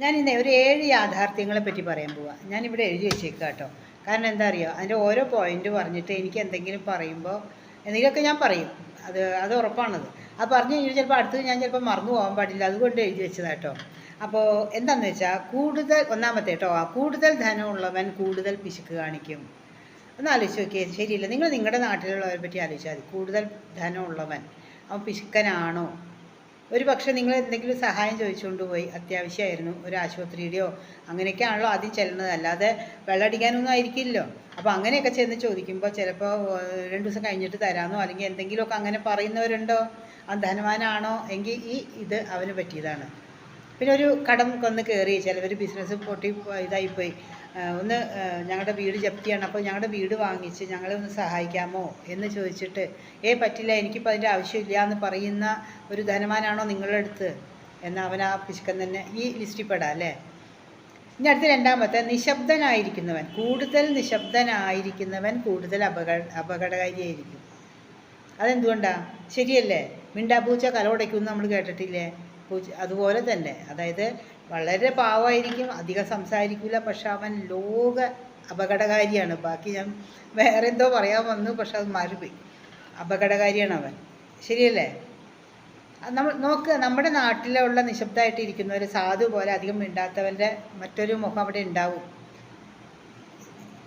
ഞാൻ ഇന്ന് ഒരു ഏഴ് യാഥാർത്ഥ്യങ്ങളെ പറ്റി പറയാൻ പോവാ. ഞാനിവിടെ എഴുതി വെച്ചേക്കാം കേട്ടോ. കാരണം എന്താ അറിയോ? അതിന്റെ ഓരോ പോയിന്റ് പറഞ്ഞിട്ട് എനിക്ക് എന്തെങ്കിലും പറയുമ്പോൾ എന്തെങ്കിലുമൊക്കെ ഞാൻ പറയും. അത് അത് ഉറപ്പാണത്. അത് പറഞ്ഞു കഴിഞ്ഞാൽ ചിലപ്പോൾ അടുത്തത് ഞാൻ ചിലപ്പോൾ മറന്നു പോകാൻ പാടില്ല. അതുകൊണ്ട് എഴുതി വെച്ചതാ കേട്ടോ. അപ്പോൾ എന്താണെന്ന് വെച്ചാൽ കൂടുതൽ ഒന്നാമത്തെ കേട്ടോ കൂടുതൽ ധനമുള്ളവൻ കൂടുതൽ പിശുക്ക് കാണിക്കും. ഒന്ന് ആലോചിച്ച് നോക്കിയേ ശരിയില്ല? നിങ്ങൾ നിങ്ങളുടെ നാട്ടിലുള്ളവരെ പറ്റി ആലോചിച്ചാൽ മതി. കൂടുതൽ ധനമുള്ളവൻ. അവൻ പിശുക്കനാണോ? ഒരു പക്ഷേ നിങ്ങൾ എന്തെങ്കിലും സഹായം ചോദിച്ചുകൊണ്ട് പോയി അത്യാവശ്യമായിരുന്നു ഒരു ആശുപത്രിയുടെയോ അങ്ങനെയൊക്കെയാണല്ലോ ആദ്യം ചെല്ലുന്നത്. അല്ലാതെ വെള്ളമടിക്കാനൊന്നും ആയിരിക്കില്ലല്ലോ. അപ്പോൾ അങ്ങനെയൊക്കെ ചെന്ന് ചോദിക്കുമ്പോൾ ചിലപ്പോൾ രണ്ട് ദിവസം കഴിഞ്ഞിട്ട് തരാമെന്നോ അല്ലെങ്കിൽ എന്തെങ്കിലുമൊക്കെ അങ്ങനെ പറയുന്നവരുണ്ടോ? ധനവാനാണോ എങ്കിൽ ഈ ഇത് അവന് പറ്റിയതാണ്. പിന്നെ ഒരു കടം കൊന്ന് കയറി ചിലവർ ബിസിനസ് പൊട്ടി ഇതായിപ്പോയി പോയി. ഒന്ന് ഞങ്ങളുടെ വീട് ജപ്തിയാണ് അപ്പോൾ ഞങ്ങളുടെ വീട് വാങ്ങിച്ച് ഞങ്ങളെ ഒന്ന് സഹായിക്കാമോ എന്ന് ചോദിച്ചിട്ട് ഏ പറ്റില്ല എനിക്കിപ്പോൾ അതിന്റെ ആവശ്യമില്ല എന്ന് പറയുന്ന ഒരു ധനവാനാണോ നിങ്ങളുടെ അടുത്ത്? എന്നാൽ അവൻ ആ പിശുക്കൻ തന്നെ ഈ ലിസ്റ്റിൽ പെടാം അല്ലേ? ഇനി അടുത്ത രണ്ടാമത്തെ നിശബ്ദനായിരിക്കുന്നവൻ. കൂടുതൽ നിശബ്ദനായിരിക്കുന്നവൻ കൂടുതൽ അപകട അപകടകാരിയായിരിക്കും. അതെന്തുകൊണ്ടാണ് ശരിയല്ലേ? മിണ്ടാപ്പൂച്ച കലോടയ്ക്കുമെന്ന് നമ്മൾ കേട്ടിട്ടില്ലേ? അതുപോലെ തന്നെ. അതായത് വളരെ പാവമായിരിക്കും അധികം സംസാരിക്കില്ല പക്ഷെ അവൻ ലോക അപകടകാരിയാണ്. ബാക്കി ഞാൻ വേറെ എന്തോ പറയാൻ വന്നു പക്ഷെ അത് മാറിപ്പോയി അപകടകാരിയാണ് അവൻ. ശരിയല്ലേ? നമ്മൾ നോക്ക് നമ്മുടെ നാട്ടിലുള്ള നിശബ്ദമായിട്ട് ഇരിക്കുന്നവർ സാധു പോലെ അധികം മിണ്ടാത്തവന്റെ മറ്റൊരു മുഖം അവിടെ ഉണ്ടാവും.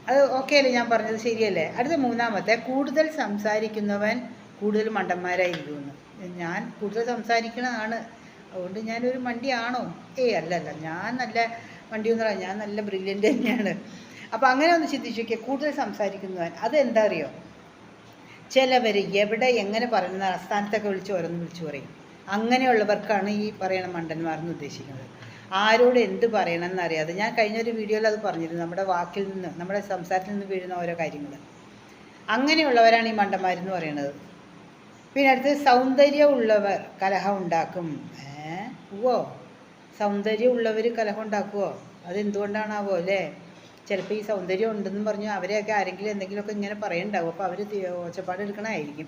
അത് ഓക്കെ അല്ലേ ഞാൻ പറഞ്ഞത്? ശരിയല്ലേ? അടുത്ത മൂന്നാമത്തെ കൂടുതൽ സംസാരിക്കുന്നവൻ കൂടുതൽ മണ്ടന്മാരായിരിക്കുമെന്ന്. ഞാൻ കൂടുതൽ സംസാരിക്കണതാണ് അതുകൊണ്ട് ഞാനൊരു മണ്ടിയാണോ? ഏയ് അല്ലല്ല ഞാൻ നല്ല മണ്ടിയൊന്നുമല്ല ഞാൻ നല്ല ബ്രില്യന്റ് തന്നെയാണ്. അപ്പോൾ അങ്ങനെ ഒന്ന് ചിന്തിച്ചു നോക്കിയാൽ കൂടുതൽ സംസാരിക്കുന്നവൻ അത് എന്താ അറിയോ? ചിലവർ എവിടെ എങ്ങനെ പറയുന്ന സ്ഥാനത്തൊക്കെ വിളിച്ച് ഓരോന്ന് വിളിച്ചു പറയും. അങ്ങനെയുള്ളവർക്കാണ് ഈ പറയണ മണ്ടന്മാർ എന്ന് ഉദ്ദേശിക്കുന്നത്. ആരോട് എന്ത് പറയണം എന്നറിയാതെ ഞാൻ കഴിഞ്ഞ ഒരു വീഡിയോയിൽ അത് പറഞ്ഞിരുന്നു നമ്മുടെ വാക്കിൽ നിന്ന് നമ്മുടെ സംസാരത്തിൽ നിന്ന് വീഴുന്ന ഓരോ കാര്യങ്ങൾ അങ്ങനെയുള്ളവരാണ് ഈ മണ്ടന്മാരെന്ന് പറയുന്നത്. പിന്നെ അടുത്ത് സൗന്ദര്യമുള്ളവർ കലഹം ഉണ്ടാക്കും. ഏ? ഓ സൗന്ദര്യമുള്ളവർ കലഹം ഉണ്ടാക്കുമോ അതെന്തുകൊണ്ടാണാവോ അല്ലേ? ചിലപ്പോൾ ഈ സൗന്ദര്യം ഉണ്ടെന്ന് പറഞ്ഞു അവരെയൊക്കെ ആരെങ്കിലും എന്തെങ്കിലുമൊക്കെ ഇങ്ങനെ പറയുന്നുണ്ടാവും അപ്പോൾ അവർ ഒച്ചപ്പാട് എടുക്കണമായിരിക്കും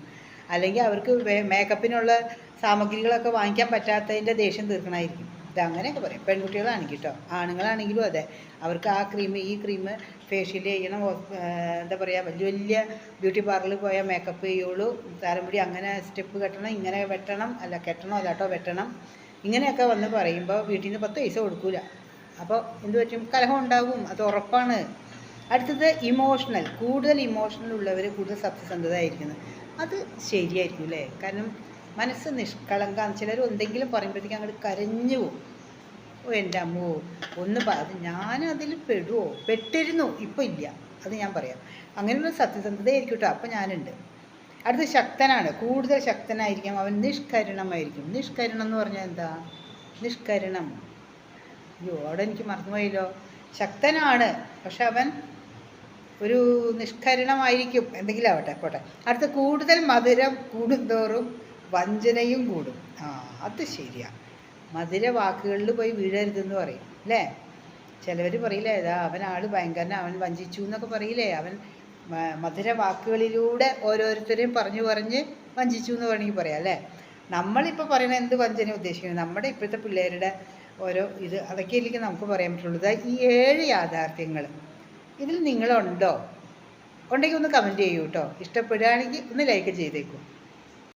അല്ലെങ്കിൽ അവർക്ക് മേക്കപ്പിനുള്ള സാമഗ്രികളൊക്കെ വാങ്ങിക്കാൻ പറ്റാത്തതിന്റെ ദേഷ്യം തീർക്കണമായിരിക്കും ഇത് അങ്ങനെയൊക്കെ പറയും. പെൺകുട്ടികളാണെങ്കിൽ കേട്ടോ ആണുങ്ങളാണെങ്കിലും അതെ. അവർക്ക് ആ ക്രീം ഈ ക്രീം ഫേഷ്യൽ ചെയ്യണം എന്താ പറയുക വലിയ വലിയ ബ്യൂട്ടി പാർലറിൽ പോയാൽ മേക്കപ്പ് ചെയ്യുള്ളൂ തലമുടി അങ്ങനെ സ്റ്റെപ്പ് കെട്ടണം ഇങ്ങനെ വെട്ടണം അല്ല കെട്ടണോ അല്ലാട്ടോ വെട്ടണം. ഇങ്ങനെയൊക്കെ വന്ന് പറയുമ്പോൾ വീട്ടിൽ നിന്ന് പത്ത് പൈസ കൊടുക്കൂല. അപ്പോൾ എന്ത് പറ്റും? കലഹം ഉണ്ടാകും അത് ഉറപ്പാണ്. അടുത്തത് ഇമോഷണൽ കൂടുതൽ ഇമോഷണൽ ഉള്ളവർ കൂടുതൽ സത്യസന്ധത ആയിരിക്കുന്നത് അത് ശരിയായിരിക്കും അല്ലേ കാരണം മനസ്സ് നിഷ്കളങ്കാന്ന് ചിലർ എന്തെങ്കിലും പറയുമ്പോഴത്തേക്കും അങ്ങോട്ട് കരഞ്ഞു പോകും ഓ എന്റെ അമ്മോ ഒന്ന് അത് ഞാനതിൽ പെടുവോ? പെട്ടിരുന്നു ഇപ്പം ഇല്ല. അത് ഞാൻ പറയാം. അങ്ങനെയുള്ള സത്യസന്ധതയായിരിക്കും കേട്ടോ അപ്പം ഞാനുണ്ട്. അടുത്ത് ശക്തനാണ്. കൂടുതൽ ശക്തനായിരിക്കും. അവൻ നിഷ്കരണമായിരിക്കും. നിഷ്കരണം എന്ന് പറഞ്ഞാൽ എന്താ? നിഷ്കരണം. അയ്യോ അവിടെ എനിക്ക് മറന്നുപോയല്ലോ ശക്തനാണ് പക്ഷെ അവൻ ഒരു നിഷ്കരണമായിരിക്കും. എന്തെങ്കിലും ആവട്ടെ പോട്ടെ. അടുത്ത കൂടുതൽ മധുരം കൂടുന്തോറും വഞ്ചനയും കൂടും. ആ അത് ശരിയാ. മധുര വാക്കുകളിൽ പോയി വീഴരുതെന്ന് പറയും അല്ലേ? ചിലവർ പറയില്ലേ ഇതാ അവൻ ആൾ ഭയങ്കരന അവൻ വഞ്ചിച്ചു എന്നൊക്കെ പറയില്ലേ? അവൻ മധുര വാക്കുകളിലൂടെ ഓരോരുത്തരെയും പറഞ്ഞു പറഞ്ഞ് വഞ്ചിച്ചു എന്ന് വേണമെങ്കിൽ പറയാം അല്ലേ? നമ്മളിപ്പോൾ പറയണ എന്ത് വഞ്ചന ഉദ്ദേശിക്കുന്നത്? നമ്മുടെ ഇപ്പോഴത്തെ പിള്ളേരുടെ ഓരോ ഇത് അതൊക്കെയായിരിക്കും നമുക്ക് പറയാൻ പറ്റുള്ളൂ. ഈ ഏഴ് യാഥാർത്ഥ്യങ്ങൾ. ഇതിൽ നിങ്ങളുണ്ടോ? ഉണ്ടെങ്കിൽ ഒന്ന് കമന്റ് ചെയ്യൂ കേട്ടോ ഇഷ്ടപ്പെടുകയാണെങ്കിൽ ഒന്ന് ലൈക്ക് ചെയ്തേക്കും.